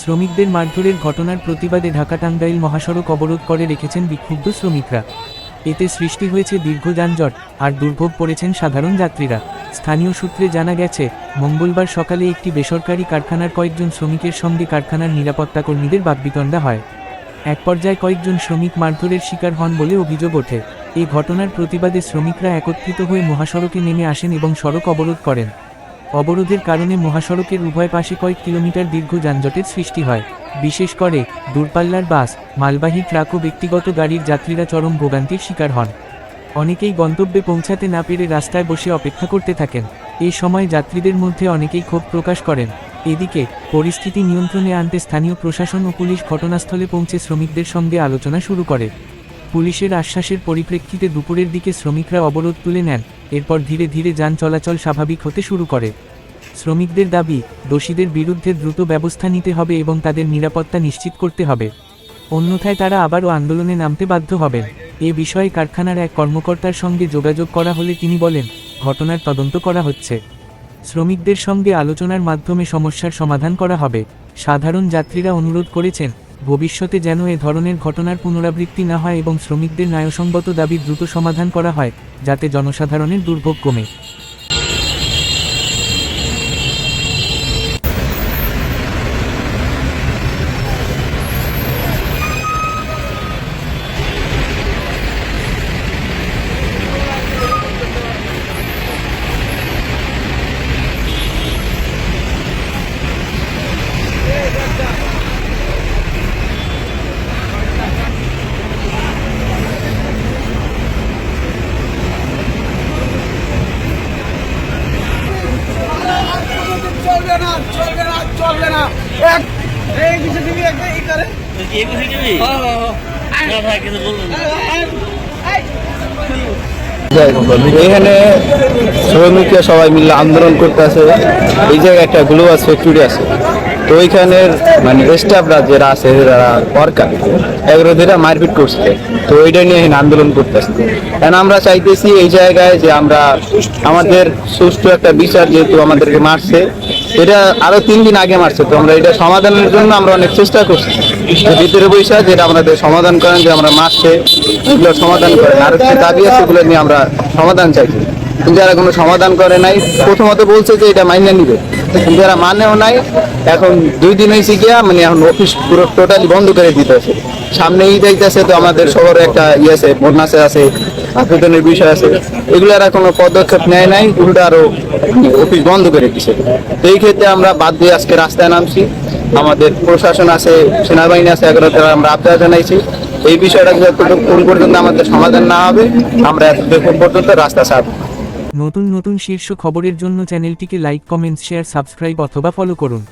শ্রমিকদের মারধরের ঘটনার প্রতিবাদে ঢাকা টাঙ্গাইল মহাসড়ক অবরোধ করে রেখেছেন বিক্ষুব্ধ শ্রমিকরা। এতে সৃষ্টি হয়েছে দীর্ঘ যানজট আর দুর্ভোগ পড়েছেন সাধারণ যাত্রীরা। স্থানীয় সূত্রে জানা গেছে, মঙ্গলবার সকালে একটি বেসরকারি কারখানার কয়েকজন শ্রমিকের সঙ্গে কারখানার নিরাপত্তা কর্মীদের বাগবিতণ্ডা হয়। এক পর্যায়ে কয়েকজন শ্রমিক মারধরের শিকার হন বলে অভিযোগ ওঠে। এই ঘটনার প্রতিবাদে শ্রমিকরা একত্রিত হয়ে মহাসড়কে নেমে আসেন এবং সড়ক অবরোধ করেন। অবরোধের কারণে মহাসড়কের উভয় পাশে কয়েক কিলোমিটার দীর্ঘ যানজটের সৃষ্টি হয়। বিশেষ করে, দূরপাল্লার বাস, মালবাহী ট্রাক ও ব্যক্তিগত গাড়ির যাত্রীরা চরম ভোগান্তির শিকার হন। অনেকেই গন্তব্যে পৌঁছাতে না পেরে রাস্তায় বসে অপেক্ষা করতে থাকেন। এই সময় যাত্রীদের মধ্যে অনেকেই ক্ষোভ প্রকাশ করেন। এদিকে, পরিস্থিতি নিয়ন্ত্রণে আনতে স্থানীয় প্রশাসন ও পুলিশ ঘটনাস্থলে পৌঁছে শ্রমিকদের সঙ্গে আলোচনা শুরু করে। পুলিশের আশ্বাসের পরিপ্রেক্ষিতে দুপুরের দিকে শ্রমিকরা অবরোধ তুলে নেন, এরপর ধীরে ধীরে যান চলাচল স্বাভাবিক হতে শুরু করে। শ্রমিকদের দাবি, দোষীদের বিরুদ্ধে দ্রুত ব্যবস্থা নিতে হবে এবং তাদের নিরাপত্তা নিশ্চিত করতে হবে। অন্যথায় তারা আবারও আন্দোলনে নামতে বাধ্য হবেন। এ বিষয়ে কারখানার এক কর্মকর্তার সঙ্গে যোগাযোগ করা হলে তিনি বলেন, ঘটনার তদন্ত করা হচ্ছে। শ্রমিকদের সঙ্গে আলোচনার মাধ্যমে সমস্যার সমাধান করা হবে। সাধারণ যাত্রীরা অনুরোধ করেছেন ভবিষ্যতে যেন এ ধরনের ঘটনার পুনরাবৃত্তি না হয় এবং শ্রমিকদের ন্যায়সঙ্গত দাবি দ্রুত সমাধান করা হয়, যাতে জনসাধারণের দুর্ভোগ কমে। চলবে না চলবে না চলবে না। এক এই কিছু দিবি একটা ই করে। এখানে শ্রমিকরা সবাই মিলে আন্দোলন করতে আছে। এই জায়গায় একটা গ্লোবাস ফ্যাক্টরি আছে। তো ওইখানের মানে স্টাফরা যারা আছে যারা ওয়ার্কার এগুলো যারা মারপিট করছে। তো ওইটা নিয়ে এখানে আন্দোলন করতেছে এখন আমরা চাইতেছি এই জায়গায় যে আমরা আমাদের সুষ্ঠু একটা বিচার যেহেতু আমাদেরকে মারছে এটা আরও তিন দিন আগে মারছে, তো আমরা এটা সমাধানের জন্য আমরা অনেক চেষ্টা করছি। ভিতরে বৈশা যেটা আমাদের সমাধান করেন, যে আমরা মারছে, এগুলো সমাধান করেন। আর যে দাবি আছে, এগুলো নিয়ে আমরা সমাধান চাইছি। কিন্তু কোনো সমাধান করে নাই, প্রথমত বলছে যে এটা মাইনে নিবে। কিন্তু এরা মানেও নাই, এখন দুই দিন হয়েছে গিয়া মানে এখন অফিস পুরো টোটালি বন্ধ করে দিতেছে। সামনে ঈদ আইতেছে তো আমাদের সবার একটা ইয়ে আছে বোনাসে আছে আবেদনের বিষয় আছে। এগুলো এরা কোনো পদক্ষেপ নেয় নাই, উল্টো আরও অফিস বন্ধ করে দিছে। এই ক্ষেত্রে আমরা বাদ দিয়ে আজকে রাস্তায় নামছি। আমাদের প্রশাসন আছে, সেনাবাহিনী আছে এগুলো তারা আমরা আবদার জানাইছি। এই বিষয়টা কোন পর্যন্ত আমাদের সমাধান না হবে, আমরা এতক্ষণ পর্যন্ত রাস্তা সাফ নতুন নতুন শীর্ষ খবরের জন্য চ্যানেলটিকে লাইক কমেন্টস শেয়ার, সাবস্ক্রাইব অথবা ফলো করুন।